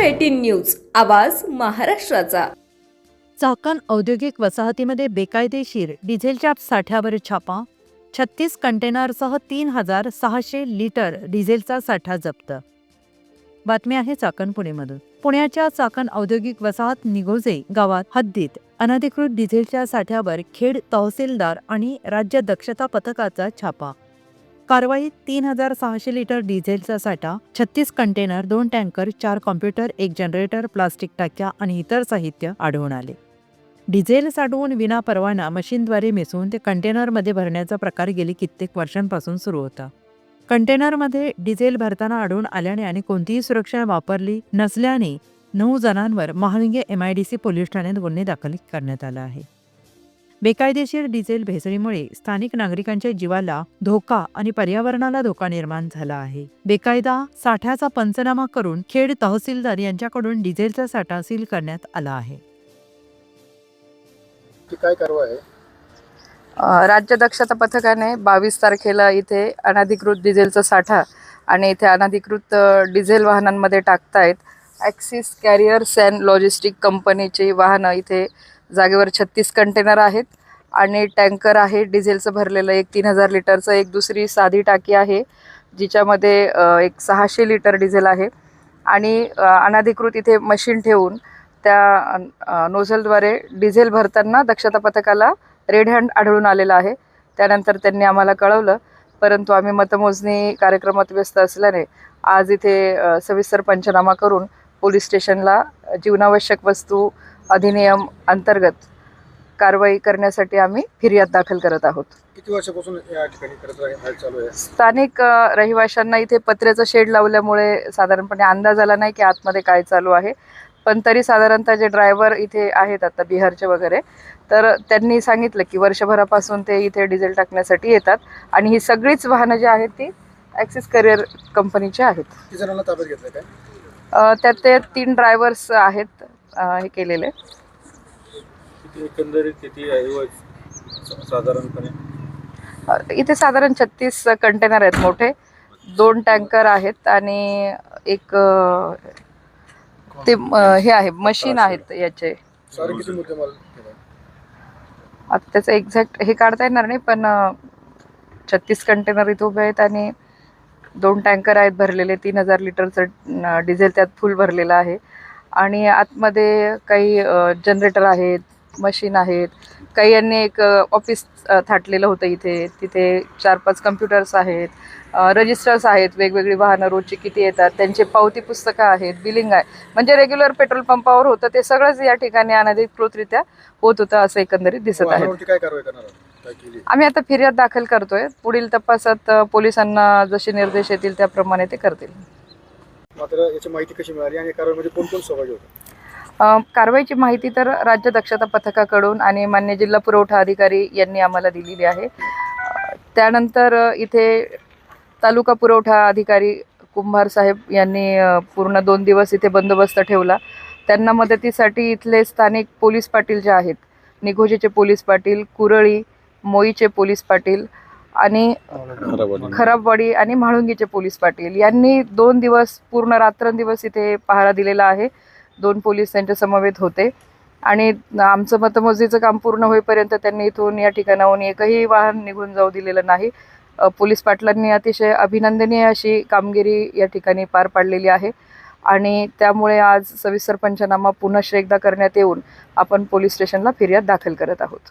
Eighteen news आवाज महाराष्ट्राचा. चाकण औद्योगिक वसाहतीमध्ये बेकायदेशीर डिझेलच्या साठ्यावर छापा छत्तीस कंटेनरसह तीन हजार सहाशे लिटर डिझेलचा साठा जप्त. बातमी आहे चाकण पुणेमधून. पुण्याच्या चाकण औद्योगिक वसाहत निगोजे गावात हद्दीत अनधिकृत डिझेलच्या साठ्यावर खेड तहसीलदार आणि राज्य दक्षता पथकाचा छापा. कारवाईत तीन हजार सहाशे लिटर डिझेलचा साठा छत्तीस कंटेनर दोन टँकर चार कॉम्प्युटर एक जनरेटर प्लास्टिक टाक्या आणि इतर साहित्य आढळून आले. डिझेल साठवून विना परवाना मशीनद्वारे मिसळून ते कंटेनरमध्ये भरण्याचा प्रकार गेली कित्येक वर्षांपासून सुरू होता. कंटेनरमध्ये डिझेल भरताना आढळून आल्याने आणि कोणतीही सुरक्षा वापरली नसल्याने नऊ जणांवर महालिंगे एमआयडीसी पोलीस ठाण्यात गुन्हे दाखल करण्यात आला आहे. बेकायदेशीर डिझेल भेसळीमुळे स्थानिक नागरिकांच्या जीवाला धोका आणि पर्यावरणाला धोका निर्माण झाला आहे. बेकायदा साठ्याचा पंचनामा करून खेड तहसीलदार यांच्याकडून डिझेलचा साठा सील करण्यात आला आहे. ती काय कारवाई राज्य दक्षता पथकाने बावीस तारखेला इथे अनधिकृत डिझेलचा साठा आणि इथे अनधिकृत डिझेल वाहनांमध्ये टाकतायत. ॲक्सिस कॅरियर्स अँड लॉजिस्टिक कंपनीची वाहनं इथे जागेवर छत्तीस कंटेनर आहेत आणि टँकर आहे डिझेलचं भरलेलं एक तीन हजार लिटरचं एक दुसरी साधी टाकी आहे जिच्यामध्ये एक सहाशे लिटर डिझेल आहे. आणि अनाधिकृत अनधिकृत इथे मशीन ठेवून त्या नोझलद्वारे डिझेल भरताना दक्षता पथकाला रेड हँड आढळून आलेला आहे. त्यानंतर त्यांनी आम्हाला कळवलं परंतु आम्ही मतमोजणी कार्यक्रमात व्यस्त असल्याने आज इथे सविस्तर पंचनामा करून पोलीस स्टेशनला जीवनावश्यक वस्तू अधिनियम अंतर्गत कारवाई करण्यासाठी आम्ही फिर्याद दाखल करत आहोत. किती वर्षापासून या ठिकाणी करत आहे हाल चालू आहे स्थानिक अ, रहिवाशांना इथे पत्र्याचं शेड लावल्यामुळे साधारणपणे अंदाज आला नाही की आतमध्ये काय चालू आहे. पण तरी साधारणतः जे ड्रायव्हर इथे आहेत आता बिहारचे वगैरे तर त्यांनी सांगितलं की वर्षभरापासून ते इथे डिझेल टाकण्यासाठी येतात. आणि ही सगळीच वाहनं जी आहेत ती ॲक्सिस करिअर कंपनीची आहेत. किती जणांना ताब्यात घेतलं काय? अ, त्यात ते तीन ड्रायव्हर्स आहेत. हे केलेले. किती एकंदरीत किती आहे साधारणपणे? इथे साधारण छत्तीस कंटेनर आहेत मोठे. दोन टँकर आहेत आणि एक ते हे आहे मशीन आहेत याचे? आता त्याचं एक्झॅक्ट हे काढता येणार नाही पण छत्तीस कंटेनर इथे उभे आहेत आणि दोन टँकर आहेत भरलेले. तीन हजार लिटरचं डिझेल त्यात फुल भरलेलं आहे. आणि आतमध्ये काही जनरेटर आहेत मशीन आहेत. काही यांनी एक ऑफिस थाटलेलं होतं इथे. तिथे चार पाच कम्प्युटर्स आहेत रजिस्टर्स आहेत. वेगवेगळी वाहनं रोजची किती येतात. त्यांचे पावती पुस्तकं आहेत. बिलिंग आहे. म्हणजे रेग्युलर पेट्रोल पंपावर होतं. ते सगळंच या ठिकाणी अनधिकृतरित्या होत होतं असं एकंदरीत दिसत आहे. आम्ही आता फिर्याद दाखल करतोय. पुढील तपासात पोलिसांना जसे निर्देश येतील त्याप्रमाणे ते करतील. मात्र याची माहिती कशी मिळाली आणि कारवाईमध्ये कोण कोण सहभागी होते? कारवाईची माहिती तर राज्य दक्षता पथकाकडून आणि मान्य जिल्हा पुरवठा अधिकारी यांनी आम्हाला दिलेली आहे. त्यानंतर इथे तालुका पुरवठा अधिकारी कुंभार साहेब यांनी पूर्ण दोन दिवस इथे बंदोबस्त ठेवला. त्यांना मदतीसाठी इथले स्थानिक पोलीस पाटील जे आहेत निघोजेचे पोलीस पाटील कुरळी मोईचे पोलीस पाटील आणि खराबवाडी आणि म्हाळुंगीचे पोलीस पाटील. यांनी दोन दिवस पूर्ण रात्रंदिवस इथे पहारा दिलेला आहे. दोन पोलीस त्यांच्या समवेत होते. आणि आमचं मतमोजणीचं काम पूर्ण होईपर्यंत त्यांनी इथून या ठिकाणाहून एकही वाहन निघून जाऊ दिलेलं नाही. पोलीस पाटलांनी अतिशय अभिनंदनीय अशी कामगिरी या ठिकाणी पार पाडलेली आहे. आणि त्यामुळे आज सविस्तर पंचनामा पुन्हा एकदा करण्यात येऊन आपण पोलीस स्टेशनला फिर्याद दाखल करत आहोत.